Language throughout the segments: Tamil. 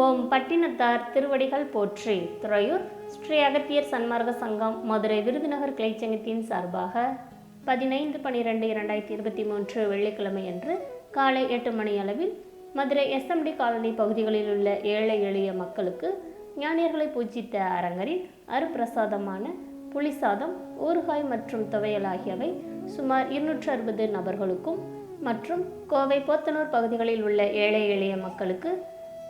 ஓம் பட்டினத்தார் திருவடிகள் போற்றி. துறையூர் ஸ்ரீ அகத்தியர் சன்மார்க்க சங்கம் மதுரை விருதுநகர் கிளைச்சங்கத்தின் சார்பாக பதினைந்து பனிரெண்டு இரண்டாயிரத்தி இருபத்தி மூன்று வெள்ளிக்கிழமை அன்று காலை எட்டு மணி அளவில் மதுரை எஸ்எம்டி காலனி பகுதிகளில் உள்ள ஏழை எளிய மக்களுக்கு ஞானியர்களை பூஜித்த அரங்கரின் அருப்பிரசாதமான புளிசாதம் ஊறுகாய் மற்றும் துவையல் ஆகியவை சுமார் இருநூற்று அறுபது நபர்களுக்கும் மற்றும் கோவை போத்தனூர் பகுதிகளில் உள்ள ஏழை எளிய மக்களுக்கு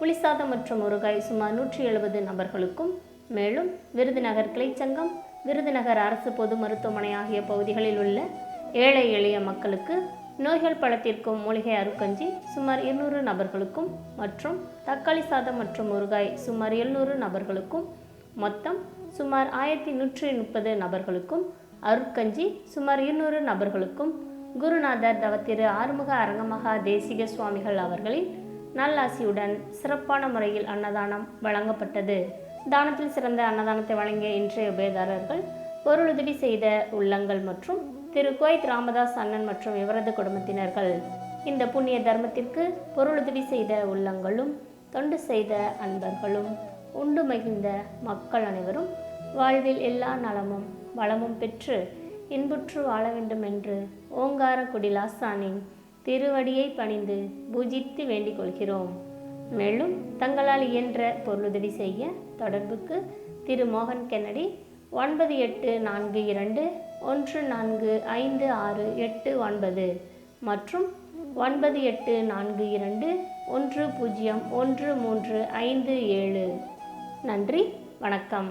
புளிசாதம் மற்றும் ஊறுகாய் சுமார் நூற்றி எழுபது நபர்களுக்கும் மேலும் விருதுநகர் கிளைச்சங்கம் விருதுநகர் அரசு பொது மருத்துவமனை ஆகிய பகுதிகளில் உள்ள ஏழை எளிய மக்களுக்கு நோய்கள் பழத்திற்கும் மூலிகை அருக்கஞ்சி சுமார் இருநூறு நபர்களுக்கும் மற்றும் தக்காளி சாதம் மற்றும் முருகாய் சுமார் எழுநூறு நபர்களுக்கும் மொத்தம் சுமார் ஆயிரத்தி நூற்றி முப்பது நபர்களுக்கும் அருட்கஞ்சி சுமார் இருநூறு நபர்களுக்கும் குருநாதர் தவத்திரு ஆறுமுக அரங்கமகா தேசிக சுவாமிகள் அவர்களின் நல்லாசியுடன் சிறப்பான முறையில் அன்னதானம் வழங்கப்பட்டது. தானத்தில் சிறந்த அன்னதானத்தை வழங்கிய இன்றைய உபயதாரர்கள் பொருளுதவி செய்த உள்ளங்கள் மற்றும் திரு கோயத் ராமதாஸ் அண்ணன் மற்றும் இவரது குடும்பத்தினர்கள். இந்த புண்ணிய தர்மத்திற்கு பொருளுதவி செய்த உள்ளங்களும் தொண்டு செய்த அன்பர்களும் உண்டு மகிழ்ந்த மக்கள் அனைவரும் வாழ்வில் எல்லா நலமும் வளமும் பெற்று இன்புற்று வாழ வேண்டும் என்று ஓங்கார குடிலாசானின் திருவடியை பணிந்து பூஜித்து வேண்டிக் கொள்கிறோம். மேலும் தங்களால் இயன்ற பொருளுதவி செய்ய தொடர்புக்கு திரு. மோகன் கென்னடி ஒன்பது எட்டு நான்கு இரண்டு ஒன்று நான்கு ஐந்து ஆறு எட்டு ஒன்பது மற்றும் ஒன்பது எட்டு நான்கு இரண்டு ஒன்று பூஜ்ஜியம் ஒன்று மூன்று ஐந்து ஏழு. நன்றி வணக்கம்.